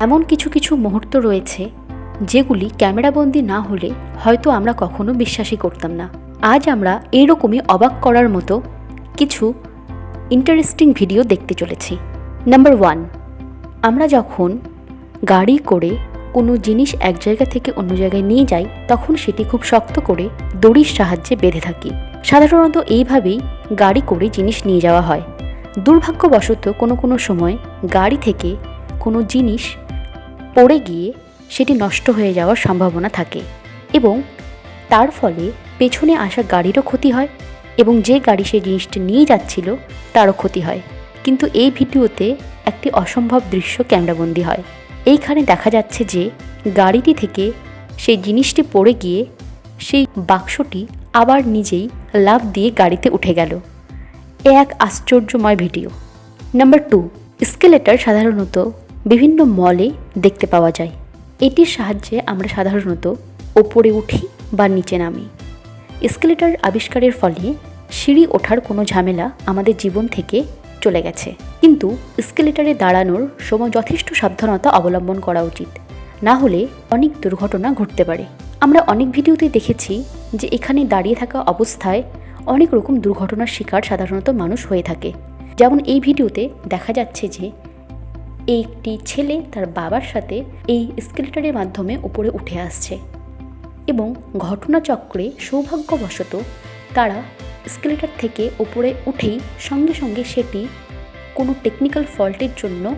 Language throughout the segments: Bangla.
এমন কিছু কিছু মুহূর্ত রয়েছে যেগুলি ক্যামেরাবন্দি না হলে হয়তো আমরা কখনো বিশ্বাসই করতাম না। আজ আমরা এইরকমই অবাক করার মতো কিছু ইন্টারেস্টিং ভিডিও দেখতে চলেছি। নাম্বার ওয়ান আমরা যখন গাড়ি করে কোনো জিনিস এক জায়গা থেকে অন্য জায়গায় নিয়ে যাই, তখন সেটি খুব শক্ত করে দড়ির সাহায্যে বেঁধে থাকি। সাধারণত এইভাবেই গাড়ি করে জিনিস নিয়ে যাওয়া হয়। দুর্ভাগ্যবশত কোনো কোনো সময় গাড়ি থেকে কোনো জিনিস পড়ে গিয়ে সেটি নষ্ট হয়ে যাওয়ার সম্ভাবনা থাকে এবং তার ফলে পেছনে আসা গাড়িরও ক্ষতি হয় এবং যে গাড়ি সেই জিনিসটি নিয়ে যাচ্ছিল তারও ক্ষতি হয়। কিন্তু এই ভিডিওতে একটি অসম্ভব দৃশ্য ক্যামেরাবন্দি হয়। এইখানে দেখা যাচ্ছে যে গাড়িটি থেকে সেই জিনিসটি পড়ে গিয়ে সেই বাক্সটি আবার নিজেই লাভ দিয়ে গাড়িতে উঠে গেল। এক আশ্চর্যময় ভিডিও। নাম্বার টু, স্কেলেটার সাধারণত বিভিন্ন মলে দেখতে পাওয়া যায়। এটির সাহায্যে আমরা সাধারণত ওপরে উঠি বা নিচে নামি। স্কেলেটার আবিষ্কারের ফলে সিঁড়ি ওঠার কোনো ঝামেলা আমাদের জীবন থেকে চলে গেছে। কিন্তু স্কেলেটারে দাঁড়ানোর সময় যথেষ্ট সাবধানতা অবলম্বন করা উচিত। না হলে অনেক দুর্ঘটনা ঘটতে পারে। আমরা অনেক ভিডিওতে দেখেছি যে এখানে দাঁড়িয়ে থাকা অবস্থায় অনেক রকম দুর্ঘটনার শিকার সাধারণত মানুষ হয়ে থাকে। যেমন এই ভিডিওতে দেখা যাচ্ছে যে একটি ছেলে তার বাবার সাথে এই স্কেলেটারের মাধ্যমে উপরে উঠে আসছে এবং ঘটনাচক্রে সৌভাগ্যবশত তারা স্কেলেটার থেকে ওপরে উঠেই সঙ্গে সঙ্গে সেটি কোনো টেকনিক্যাল ফল্টের জন্য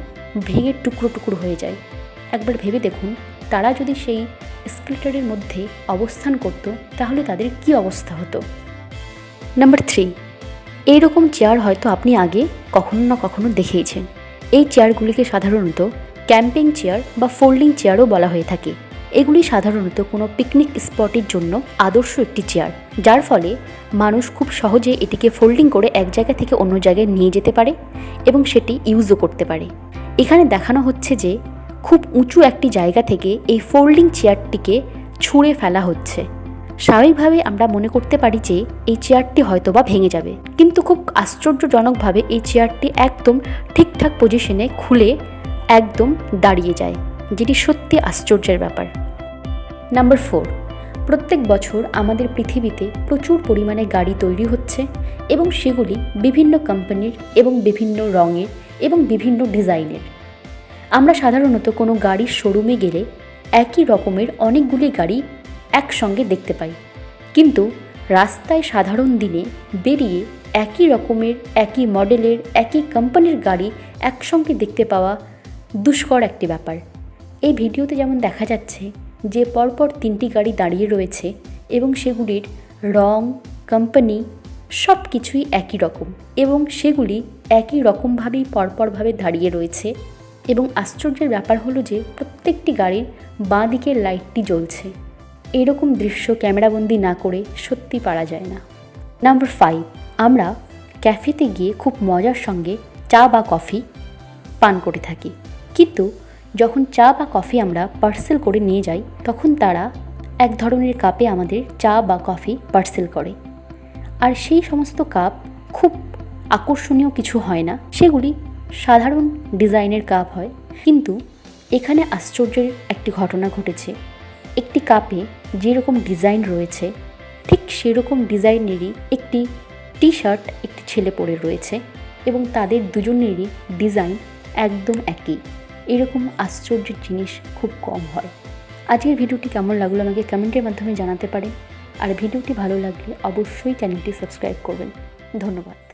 ভেঙে টুকরো টুকরো হয়ে যায়। একবার ভেবে দেখুন, তারা যদি সেই স্কেলেটারের মধ্যে অবস্থান করত, তাহলে তাদের কি অবস্থা হতো? নাম্বার থ্রি, এইরকম চেয়ার হয়তো আপনি আগে কখনো না কখনো দেখেইছেন। এই চেয়ারগুলিকে সাধারণত ক্যাম্পিং চেয়ার বা ফোল্ডিং চেয়ারও বলা হয়ে থাকে। এগুলি সাধারণত কোনো পিকনিক স্পটের জন্য আদর্শ একটি চেয়ার, যার ফলে মানুষ খুব সহজে এটিকে ফোল্ডিং করে এক জায়গা থেকে অন্য জায়গায় নিয়ে যেতে পারে এবং সেটি ইউজও করতে পারে। এখানে দেখানো হচ্ছে যে খুব উঁচু একটি জায়গা থেকে এই ফোল্ডিং চেয়ারটিকে ছুঁড়ে ফেলা হচ্ছে। স্বাভাবিকভাবে আমরা মনে করতে পারি যে এই চেয়ারটি হয়তো বা ভেঙে যাবে। কিন্তু খুব আশ্চর্যজনকভাবে এই চেয়ারটি একদম ঠিকঠাক পজিশনে খুলে একদম দাঁড়িয়ে যায়, যেটি সত্যি আশ্চর্যের ব্যাপার। নাম্বার ফোর প্রত্যেক বছর আমাদের পৃথিবীতে প্রচুর পরিমাণে গাড়ি তৈরি হচ্ছে এবং সেগুলি বিভিন্ন কোম্পানির এবং বিভিন্ন রঙের এবং বিভিন্ন ডিজাইনের। আমরা সাধারণত কোনো গাড়ির শোরুমে গেলে একই রকমের অনেকগুলি গাড়ি একসঙ্গে দেখতে পাই। কিন্তু রাস্তায় সাধারণ দিনে বেরিয়ে একই রকমের, একই মডেলের, একই কোম্পানির গাড়ি একসঙ্গে দেখতে পাওয়া দুষ্কর একটি ব্যাপার। এই ভিডিওতে যেমন দেখা যাচ্ছে যে পরপর তিনটি গাড়ি দাঁড়িয়ে রয়েছে এবং সেগুলির রং, কোম্পানি সব কিছুই একই রকম এবং সেগুলি একই রকমভাবেই পরপরভাবে দাঁড়িয়ে রয়েছে এবং আশ্চর্যের ব্যাপার হলো যে প্রত্যেকটি গাড়ির বাঁ দিকের লাইটটি জ্বলছে। এরকম দৃশ্য ক্যামেরাবন্দি না করে সত্যি পারা যায় না। নাম্বার ফাইভ আমরা ক্যাফেতে গিয়ে খুব মজার সঙ্গে চা বা কফি পান করে থাকি। কিন্তু যখন চা বা কফি আমরা পার্সেল করে নিয়ে যাই, তখন তারা এক ধরনের কাপে আমাদের চা বা কফি পার্সেল করে। আর সেই সমস্ত কাপ খুব আকর্ষণীয় কিছু হয় না। সেগুলি সাধারণ ডিজাইনের কাপ হয়। কিন্তু এখানে আশ্চর্যের একটি ঘটনা ঘটেছে। একটি কাপে যেরকম ডিজাইন রয়েছে, ঠিক সেরকম ডিজাইনেরই একটি টি শার্ট একটি ছেলে পরে রয়েছে এবং তাদের দুজনেরই ডিজাইন একদম একই। এরকম আশ্চর্যের জিনিস খুব কম হয়। আজকের ভিডিওটি কেমন লাগল আমাকে কমেন্টের মাধ্যমে জানাতে পারেন। আর ভিডিওটি ভালো লাগলে অবশ্যই চ্যানেলটি সাবস্ক্রাইব করবেন। ধন্যবাদ।